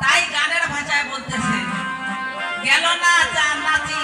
তাই গানের ভাষায় বলতেছে গেল না যা নাচি